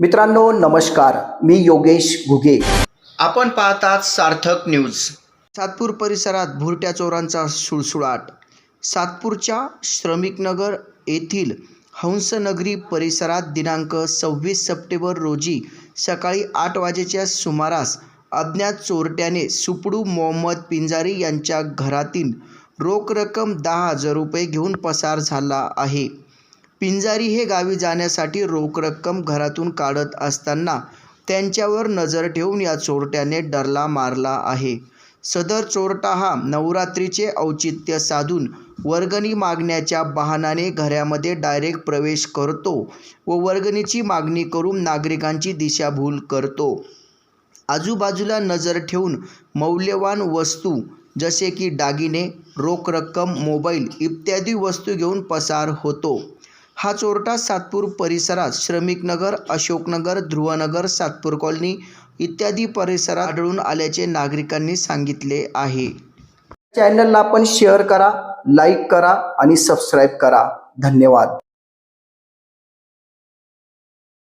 मित्रांनो नमस्कार. मी योगेश घुगे. आपण पाहतात सार्थक न्यूज. सातपूर परिसरात भुरट्या चोरांचा सुळसुळाट. सातपूरच्या श्रमिकनगर येथील हंसनगरी परिसरात दिनांक सव्वीस सप्टेंबर रोजी सकाळी आठ वाजेच्या सुमारास अज्ञात चोरट्याने सुपडू मोहम्मद पिंजारी यांच्या घरातील रोख रक्कम दहा हजार रुपये घेऊन पसार झाला आहे. पिंजारी हे गावी जाण्यासाठी रोख रक्कम घरातून काढत असताना त्यांच्यावर नजर ठेवून या चोरट्याने डरला मारला आहे. सदर चोरटा हा नवरात्रीचे औचित्य साधून वर्गणी मागण्याच्या बहानाने घरामध्ये डायरेक्ट प्रवेश करतो व वर्गणीची मागणी करून नागरिकांची दिशाभूल करतो. आजूबाजूला नजर ठेवून मौल्यवान वस्तू जसे की दागिने रोख रक्कम मोबाईल इत्यादी वस्तू घेऊन पसार होतो. हा चोरटा सातपूर परिसरात श्रमिकनगर अशोकनगर ध्रुवनगर सातपूर कॉलनी इत्यादी परिसरात आढळून आल्याचे नागरिकांनी सांगितले आहे. चॅनलला आपण शेअर करा लाईक करा आणि सबस्क्राईब करा. धन्यवाद.